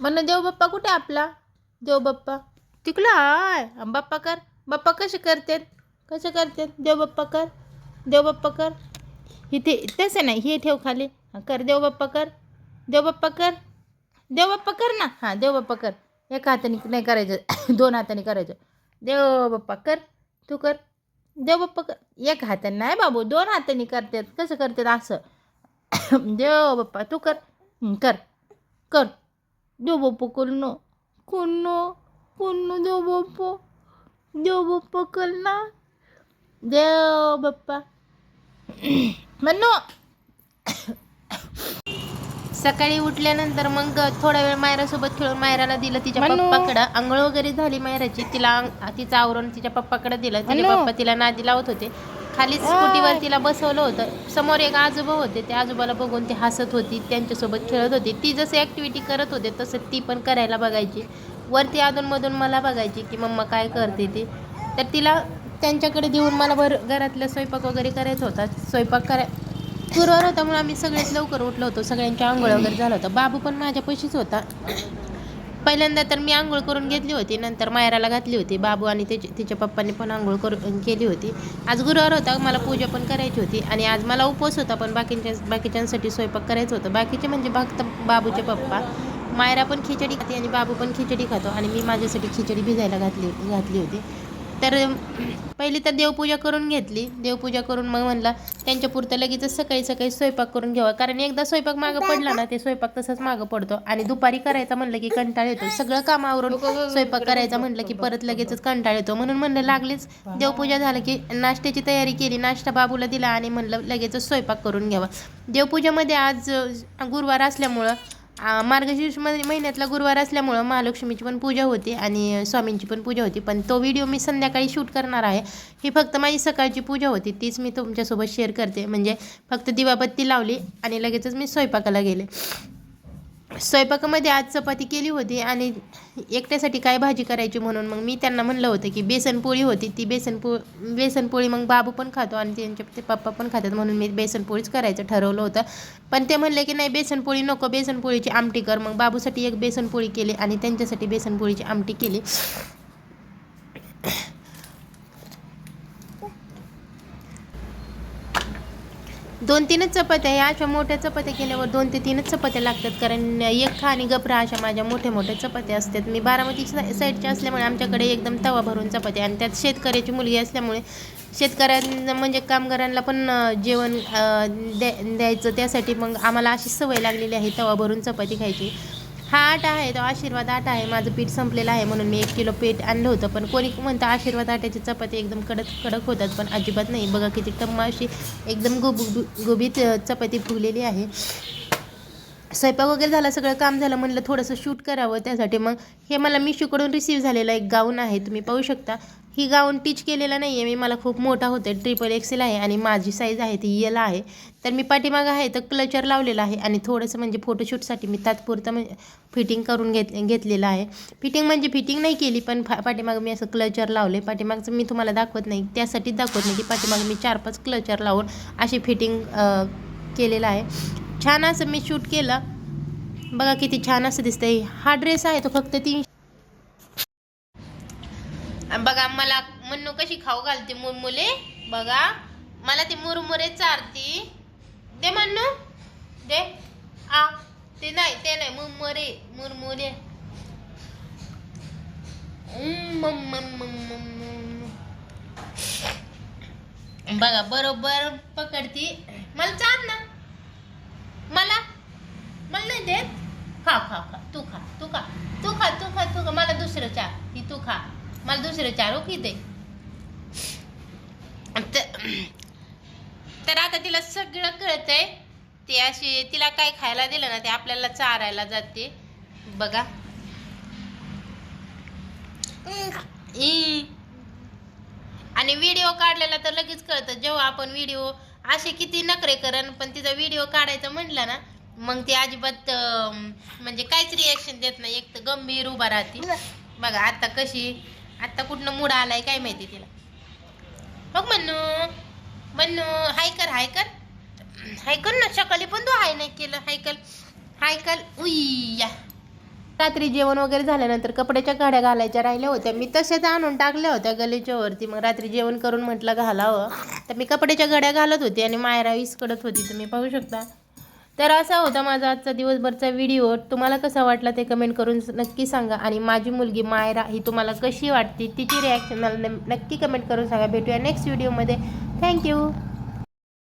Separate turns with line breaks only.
म्हणून देव बाप्पा कुठे आपला? देव बाप्पा. हाय. बाप्पा कर. बाप्पा कसे करतात? कसे करतात? देव बाप्पा कर. देव बाप्पा कर. इथे तसं नाही हे ठेव खाली. कर देव बाप्पा कर. देव बाप्पा कर. देव बाप्पा कर ना. हां देव बाप्पा कर. एका हाताने नाही करायचं. दोन हाताने करायचं. देव बाप्पा कर. तू कर. देव बाप्पा कर. एक हाताने नाही बाबू दोन हाताने करतात. कसं करतात? असं. देव बाप्पा तू कर. कर. कर. बाप्पा कर ना कर ना कर ना देव बाप्पा देव देव म्हणू सकाळी उठल्यानंतर मग थोडा वेळ मायरासोबत खेळून मायराला दिलं. तिच्या. पप्पाकडं आंघोळ वगैरे झाली मायराची. तिला तिचं आवरून तिच्या पप्पाकडे दिलं. तिचे
मनू.
पप्पा तिला नादी लावत होते. खाली स्कूटीवर तिला बसवलं होतं. समोर एक आजोबा होते. त्या आजोबाला बघून ती हसत होती त्यांच्यासोबत खेळत होती. ती जसं ॲक्टिव्हिटी करत होते तसं ती पण करायला बघायची. वरती अधूनमधून मला बघायची की मम्मा काय करते ती. तर तिला त्यांच्याकडे देऊन मला भर घरातलं स्वयंपाक वगैरे करायचा होता. स्वयंपाक कराय गुरुवार होता म्हणून आम्ही सगळेच लवकर उठलो होतो. सगळ्यांची आंघोळ वगैरे झालं होतं. बाबू पण माझ्या पैशीच होता. पहिल्यांदा तर मी आंघोळ करून घेतली होती नंतर मायराला घातली होती बाबू आणि त्याचे तिच्या पप्पांनी पण आंघोळ करून केली होती. आज गुरुवार होता मला पूजा पण करायची होती आणि आज मला उपवास होता पण बाकीच्या बाकीच्यांसाठी स्वयंपाक करायचं होतं. बाकीचे म्हणजे फक्त बाबूचे पप्पा मायरा पण खिचडी खाते आणि बाबू पण खिचडी खातो आणि मी माझ्यासाठी खिचडी भिजायला घातली घातली होती. तर पहिली तर देवपूजा करून घेतली. देवपूजा करून मग म्हणलं त्यांच्या पुरतं लगेचच सकाळी सकाळी स्वयंपाक करून घ्यावा कारण एकदा स्वयंपाक मागं पडला ना ते स्वयंपाक तसंच मागं पडतो. आणि दुपारी करायचा म्हणलं की कंटाळ येतो. सगळं काम आवरून स्वयंपाक करायचा म्हणलं की परत लगेचच कंटाळ येतो. म्हणून म्हणलं लागलीच. देवपूजा झालं की नाश्त्याची तयारी केली. नाश्ता बाबूला दिला आणि म्हणलं लगेचच स्वयंपाक करून घ्यावा देवपूजामध्ये आज गुरुवार असल्यामुळं मार्गशीर्ष महिन्यातला गुरुवार असल्यामुळं महालक्ष्मीची पण पूजा होती आणि स्वामींची पण पूजा होती. पण तो व्हिडिओ मी संध्याकाळी शूट करणार आहे. ही फक्त माझी सकाळची पूजा होती. तीच मी तुमच्यासोबत शेअर करते. म्हणजे फक्त दिवाबत्ती लावली आणि लगेचच मी स्वयंपाकाला गेले. स्वयंपाकामध्ये आज चपाती केली होती आणि एकट्यासाठी काय भाजी करायची म्हणून मग मी त्यांना म्हणलं होतं की बेसन पोळी होती ती बेसन पो बेसन पोळी मग बाबू पण खातो आणि त्यांचे ते पप्पा पण खातात म्हणून मी बेसनपोळीच करायचं ठरवलं होतं. पण ते म्हणले की नाही बेसन पोळी नको बेसन पोळीची आमटी कर. मग बाबूसाठी एक बेसन पोळी केली आणि त्यांच्यासाठी बेसन पोळीची आमटी केली. दोन तीनच चपात्या ह्या अशा मोठ्या चपात्या केल्यावर दोन ते तीनच चपात्या लागतात. कारण एक खा आणि गपरा अशा माझ्या मोठ्या मोठ्या चपात्या असतात. मी बारामती साईडच्या असल्यामुळे आमच्याकडे एकदम तवा भरून चपात्या आणि त्यात शेतकऱ्याची मुलगी असल्यामुळे शेतकऱ्यांना म्हणजे कामगारांना पण जेवण द्या द्यायचं. त्यासाठी मग आम्हाला अशी सवय लागलेली आहे तवा भरून चपाती खायची. हा आटा आहे तो आशीर्वाद आटा आहे माझं पीठ संपलेलं आहे म्हणून मी एक किलो पीठ आणलं होतं. पण कोणी म्हणतं आशीर्वाद आट्याची चपाती एकदम कडक कडक होतात पण अजिबात नाही. बघा किती टम्मा अशी एकदम गुब गुबीत चपाती फुगलेली आहे. स्वयंपाक वगैरे झाला सगळं काम झालं म्हणलं थोडंसं शूट करावं त्यासाठी. मग हे मला मिशोकडून रिसीव झालेलं एक गाऊन आहे तुम्ही पाहू शकता. ही गाऊन टीच केलेला नाही आहे मी मला खूप मोठा होते ट्रिपल एक्सेल आहे आणि माझी साईज आहे ती येला आहे. तर मी पाठीमागं आहे तर क्लचर लावलेला आहे आणि थोडंसं म्हणजे फोटोशूटसाठी मी तात्पुरतं म्हणजे फिटिंग करून घेत घेतलेलं आहे. फिटिंग म्हणजे फिटिंग नाही केली पण फा पाठीमागं मी असं क्लचर लावले पाठीमागचं मी तुम्हाला दाखवत नाही. त्यासाठीच दाखवत नाही की पाठीमागं मी चार पाच क्लचर लावून अशी फिटिंग केलेलं आहे. छान असं मी शूट केलं. बघा किती छान असं दिसतंय. हा ड्रेस आहे तो फक्त तीन बघा मला मन्नू कशी खाऊ घालते मुरमुले बघा. मला ती मुरमुरे चारती. दे म्हणू दे. आ ते नाही ते नाही मुरमुरे मुरमुरे. बघा बरोबर पकडती. मला चार ना. मला? मला नाही देत. खा खा खा. तू खा तू खा. तू खा तू खा तू खा. मला दुसरं चार. ही तू खा. मला दुसरं चार ओके दे. तर आता तिला सगळं कळतंय. ते अशी तिला काय खायला दिलं ना ते आपल्याला चारायला जाते. बघा. आणि व्हिडिओ काढलेला तर लगेच कळतं. जेव्हा आपण व्हिडिओ असे किती नखरे करण पण तिचा व्हिडिओ काढायचं म्हटलं ना मग ती अजिबात म्हणजे काहीच रिॲक्शन देत नाही. एक तर गंभीर उभा राहते. बघा आता कशी आता कुठनं मूड आलाय काय माहिती तिला. बघ म्हणू म्हणू हाय कर हाय कर. हाय कर ना सकाळी पण तू हाय नाही केलं. हाय कर हाय कर. रात्री जेवण वगैरे झाल्यानंतर कपड्याच्या घड्या घालायच्या राहिल्या होत्या. मी तशाच आणून टाकल्या होत्या गलीच्या वरती. मग रात्री जेवण करून म्हटलं घालावं हो. तर मी कपड्याच्या घड्या घालत होती आणि मायरा विस्कडत होती. तुम्ही पाहू शकता. तर असा होता माझा आजचा दिवसभरचा व्हिडिओ. तुम्हाला कसा वाटला ते कमेंट करून नक्की सांगा. आणि माझी मुलगी मायरा ही तुम्हाला कशी वाटते तिची रिॲक्शन मला नक्की कमेंट करून सांगा. भेटूया नेक्स्ट व्हिडिओमध्ये थँक्यू